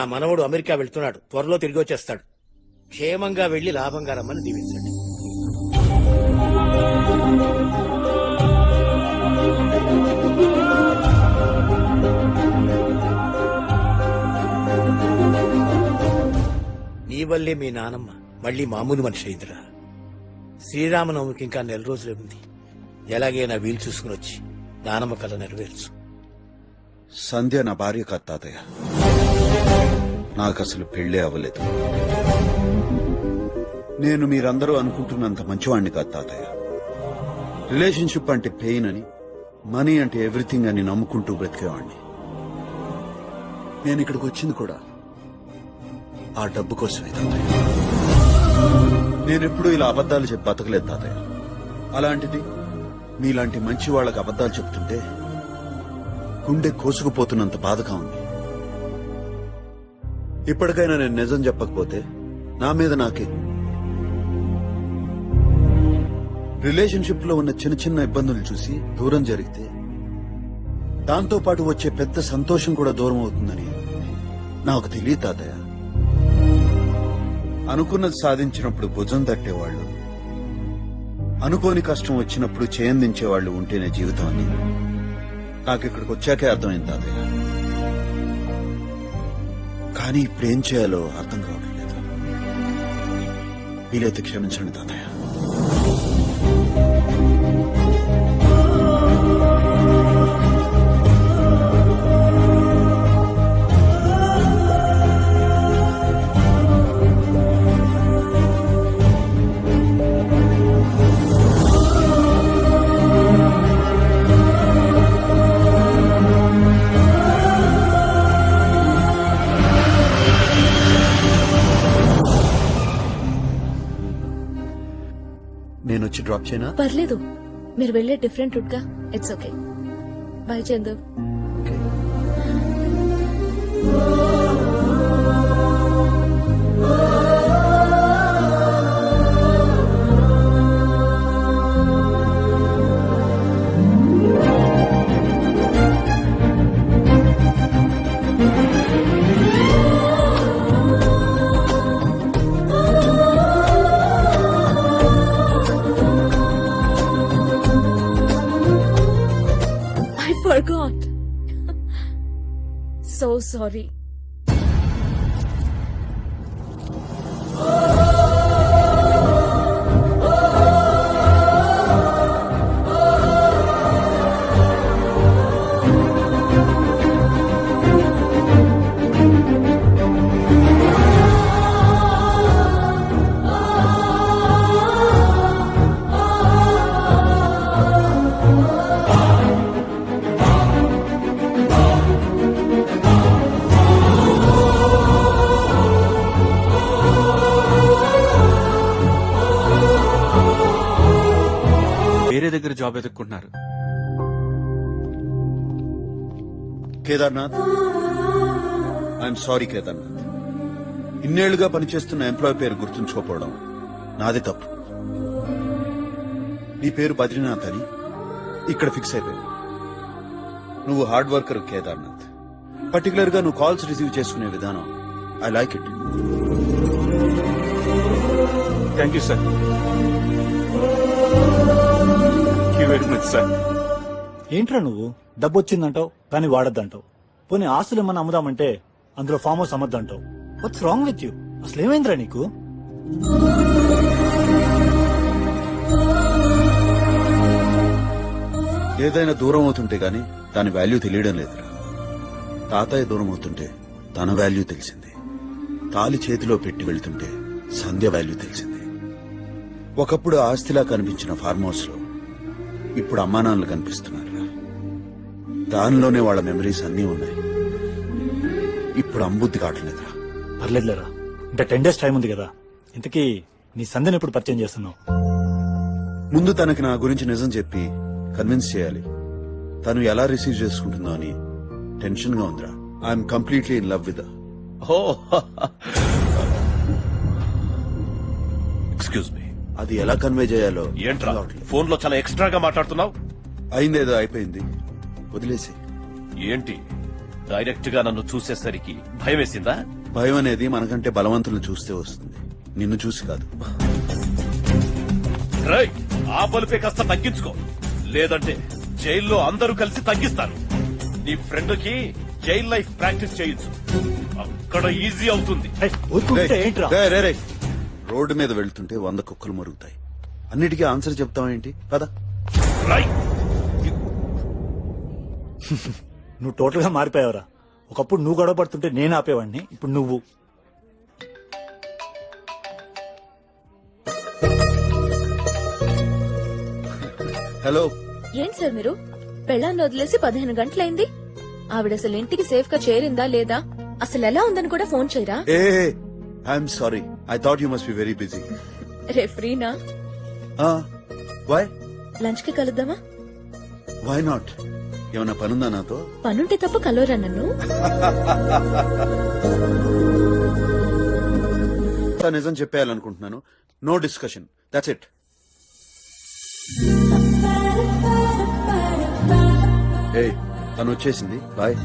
ఆ మనవడు అమెరికా వెళ్తున్నాడు. త్వరలో తిరిగి వచ్చేస్తాడు. క్షేమంగా వెళ్ళి లాభంగా రమ్మని దీవించండి. నీ వల్లే మీ నానమ్మ మళ్ళీ మామూలు మనిషి అయిందిరా. శ్రీరామనవమికి ఇంకా నెల రోజులే ఉంది. ఎలాగైనా వీలు చూసుకుని వచ్చి నానమ్మ కళ నెరవేర్చు. సంధ్య నా భార్య కాదు తాతయ్య. నాకు అసలు పెళ్ళే అవ్వలేదు. నేను మీరందరూ అనుకుంటున్నంత మంచివాణ్ణి కాదు తాతయ్య. రిలేషన్షిప్ అంటే పెయిన్ అని మనీ అంటే ఎవ్రీథింగ్ అని నమ్ముకుంటూ బ్రతికేవాణ్ణి. నేను ఇక్కడికి వచ్చింది కూడా ఆ డబ్బు కోసమే తాతయ్య. నేనెప్పుడు ఇలా అబద్ధాలు చెప్పి బతకలేదు తాతయ్య. అలాంటిది మీలాంటి మంచి వాళ్ళకి అబద్ధాలు చెప్తుంటే గుండె కోసుకుపోతున్నంత బాధగా ఉంది. ఇప్పటికైనా నేను నిజం చెప్పకపోతే నా మీద నాకే రిలేషన్షిప్లో ఉన్న చిన్న చిన్న ఇబ్బందులు చూసి దూరం జరిగితే దాంతో పాటు వచ్చే పెద్ద సంతోషం కూడా దూరం అవుతుందని నాకు తెలియదు తాతయ్య. అనుకున్నది సాధించినప్పుడు భుజం తట్టేవాళ్ళు అనుకోని కష్టం వచ్చినప్పుడు చేయందించేవాళ్ళు ఉంటేనే జీవితం అని నాకు ఇక్కడికి వచ్చాకే అర్థమైంది తాతయ్య. కానీ ఇప్పుడేం చేయాలో అర్థం కావడం లేదు వీలైతే క్షమించండి తాతయ్య. నేను వచ్చి డ్రాప్ చేయనా? పర్లేదు. మీరు వెళ్ళే different రూట్గా it's okay bye Chandu. I forgot so sorry వేరే దగ్గర జాబ్ ఎదుర్కొంటున్నారు. Kedarnath I'm sorry Kedarnath. ఇన్నేళ్ళుగా పనిచేస్తున్న ఎంప్లాయ్ పేరు గుర్తుంచుకోపోవడం నాది తప్పు. నీ పేరు బద్రీనాథ్ అని ఇక్కడ ఫిక్స్ అయిపోయింది నువ్వు హార్డ్ వర్కర్ కేదార్నాథ్. పర్టికులర్గా నువ్వు కాల్స్ రిసీవ్ చేసుకునే విధానం I like it thank you sir thank you very much sir. ఏంట్రా నువ్వు? డబ్బు వచ్చిందంటావు కానీ వాడద్దంటావు. పోనీ ఆస్తులు ఏమన్నా అమ్ముదామంటే అందులో ఫామ్ హౌస్ అమ్మద్దంటావు. వాట్స్ రాంగ్ విత్ యూ అసలు ఏమైందిరా నీకు? ఏదైనా దూరం అవుతుంటే గాని దాని వాల్యూ తెలియడం లేదురా. తాతయ్య దూరం అవుతుంటే తన వాల్యూ తెలిసింది. తాలి చేతిలో పెట్టి వెళ్తుంటే సంధ్య వాల్యూ తెలిసింది. ఒకప్పుడు ఆస్తిలా కనిపించిన ఫార్మ్ హౌస్లో ఇప్పుడు అమ్మానాన్నలు కనిపిస్తున్నారురా దానిలోనే వాళ్ళ మెమరీస్ అన్నీ ఉన్నాయి. ఇప్పుడు అంబుద్ధి కావట్లేదురా పర్లేదులేరా. ఇంకా టెన్ డేస్ టైం ఉంది కదా. ఇంతకీ నీ సంధ్యను ఎప్పుడు పరిచయం చేస్తున్నావు? ముందు తనకి నా గురించి నిజం చెప్పి కన్విన్స్ చేయాలి. తను ఎలా రిసీవ్ చేసుకుంటుందో అని టెన్షన్గా ఉందిరా. I'm completely in love with ఓ అది ఎలా కన్వే చేయాలో ఏంట్రా? రావట్లేదు. ఫోన్లో చాలా ఎక్స్ట్రాగా మాట్లాడుతున్నావు? అయిందేదో అయిపోయింది. వదిలేసి ఏంటి? డైరెక్ట్గా నన్ను చూసేసరికి భయం వేసిందా భయం అనేది మనకంటే బలవంతులను చూస్తే వస్తుంది. నిన్ను చూసి కాదు. రై ఆ బలుపే కాస్త తగ్గించుకో. లేదంటే జైల్లో అందరూ కలిసి తగ్గిస్తారు. నీ ఫ్రెండ్కి జైల్ లైఫ్ ప్రాక్టీస్ చేయించు. అక్కడ ఈజీ అవుతుంది. ఏయ్, ఊరుకుంటే రేయ్, ఏంట్రా? రేయ్, రేయ్, రేయ్. రోడ్డు మీద వెళ్తుంటే వంద కుక్కలు మరుగుతాయి. అన్నిటికీ ఆన్సర్ చెప్తావేంటి పద. నువ్వు టోటల్గా మారిపోయావురా. ఒకప్పుడు నువ్వు గొడవ పడుతుంటే నేను ఆపేవాడిని ఇప్పుడు నువ్వు. హలో ఏంటి సార్ మీరు? పెళ్ళాన్ని వదిలేసి పదిహేను గంటలైంది. ఆవిడ అసలు ఇంటికి సేఫ్గా చేరిందా లేదా? అసలు ఎలా ఉందని కూడా ఫోన్ చేయరా? ఏ. I'm sorry I thought you must be very busy రే ఫ్రీనా వై లంచ్కి కలుద్దామా? వై నాట్ ఏమైనా పనుందా నాతో? పనుంటే తప్ప కలవరా నన్ను? నిజం చెప్పేయాలనుకుంటున్నాను. నో డిస్కషన్ దట్స్ ఇట్ ఏ తను వచ్చేసింది. బాయ్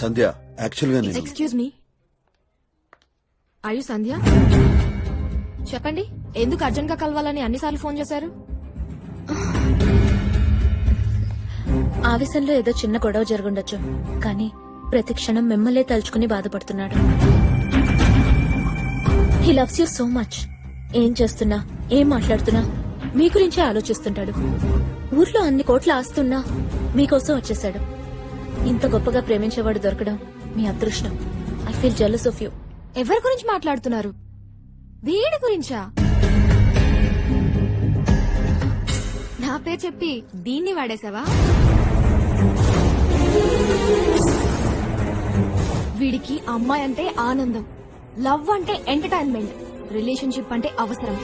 సంధ్య యాక్చువల్గా నేను ఎక్స్క్యూజ్ మీ యు సంధ్య చెప్పండి ఎందుకు అర్జెంట్గా కలవాలని అన్నిసార్లు ఫోన్ చేశారు? ఆవేశంలో ఏదో చిన్న గొడవ జరుగుండొచ్చు కానీ ప్రతి క్షణం మిమ్మల్నే తలుచుకుని బాధపడుతున్నాడు. He loves you so much ఏం చేస్తున్నా ఏం మాట్లాడుతున్నా మీ గురించే ఆలోచిస్తుంటాడు. ఊర్లో అన్ని కోట్ల ఆస్తున్నా మీకోసం వచ్చేసాడు ఇంత గొప్పగా ప్రేమించేవాడు దొరకడం మీ అదృష్టం. I feel jealous of you ఎవరి గురించి మాట్లాడుతున్నారు? వీడి గురించా? నా పేరు చెప్పి దీన్ని వాడేసావా వీడికి అమ్మాయి అంటే ఆనందం. లవ్ అంటే ఎంటర్టైన్మెంట్. రిలేషన్షిప్ అంటే అవసరం.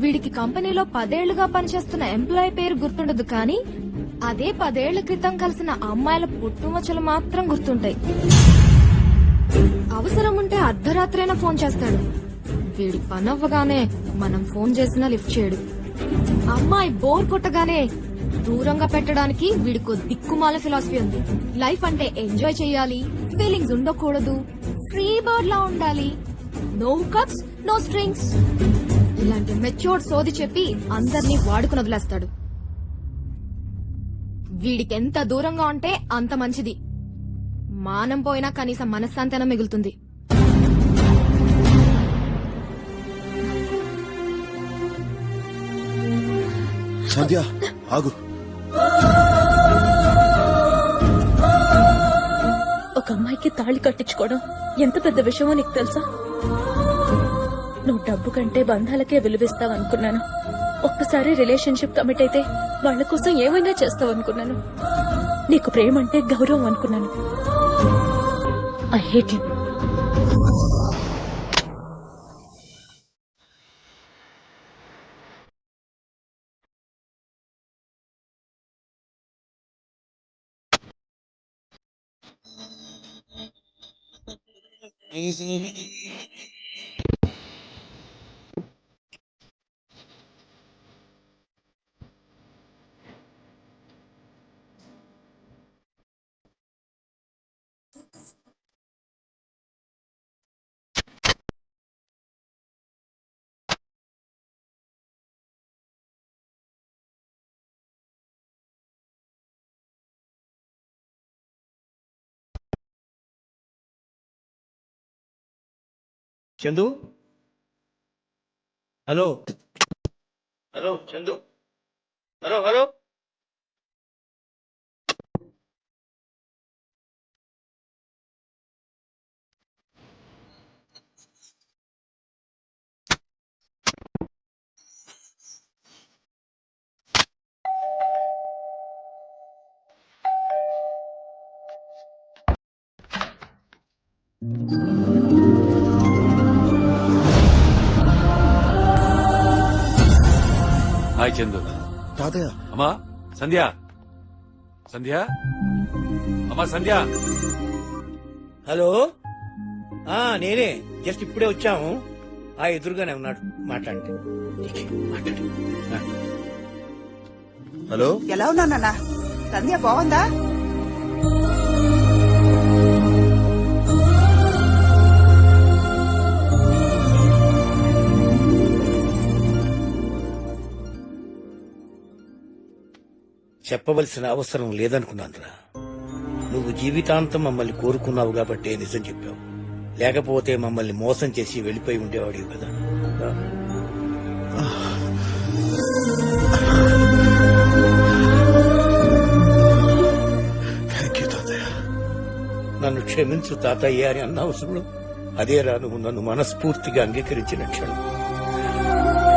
వీడికి కంపెనీలో పదేళ్ళుగా పనిచేస్తున్న ఎంప్లాయ్ పేరు గుర్తుండదు కానీ అదే పదేళ్ళ క్రితం కలిసిన అమ్మాయిల పుట్టుమచ్చలు మాత్రం గుర్తుంటాయి. అవసరం ఉంటే అర్ధరాత్రైనా ఫోన్ చేస్తాడు. వీడి పనవ్వగానే మనం ఫోన్ చేసినా లిఫ్ట్ చేయడు. అమ్మాయి బోర్ కొట్టగానే దూరంగా పెట్టడానికి వీడికో దిక్కుమాల ఫిలాసఫీ ఉంది. లైఫ్ అంటే ఎంజాయ్ చేయాలి ఫీలింగ్స్ ఉండకూడదు ఫ్రీ బర్డ్ లా ఉండాలి. No cups no strings. ఇలాంటి మెచ్యూర్డ్ సోది చెప్పి అందరినీ వాడుకుని వదిలేస్తాడు. వీడికి ఎంత దూరంగా ఉంటే అంత మంచిది. మానం పోయినా కనీసం మనశ్శాంతన మిగులుతుంది. సంధ్య ఆగు. ఒక అమ్మాయికి తాళి కట్టించుకోవడం ఎంత పెద్ద విషయమో నీకు తెలుసా? నువ్వు డబ్బు కంటే బంధాలకే విలువిస్తావనుకున్నాను. ఒక్కసారి రిలేషన్షిప్ కమిట్ అయితే వాళ్ళ కోసం ఏమైనా చేస్తావనుకున్నాను నీకు ప్రేమ అంటే గౌరవం అనుకున్నాను. I hate you Chandu hello hello Chandu hello hello Thank you. Hi Chandu తాతయ్య అమ్మా సంధ్య సంధ్య అమ్మా సంధ్య హలో ఆ నేనే. జస్ట్ ఇప్పుడే వచ్చాము. ఆ ఎదురుగానే ఉన్నాడు. మాట్లాడండి. హలో ఎలా ఉన్నా నాన్న? సంధ్య బాగుందా? చెప్పవలసిన అవసరం లేదనుకున్నానురా. నువ్వు జీవితాంతం మమ్మల్ని కోరుకున్నావు కాబట్టే నిజం చెప్పావు. లేకపోతే మమ్మల్ని మోసం చేసి వెళ్ళిపోయి ఉండేవాడివి కదా. నన్ను క్షమించు తాతయ్య అని అన్న అవసరం అదేరా నువ్వు నన్ను మనస్ఫూర్తిగా అంగీకరించిన క్షణం.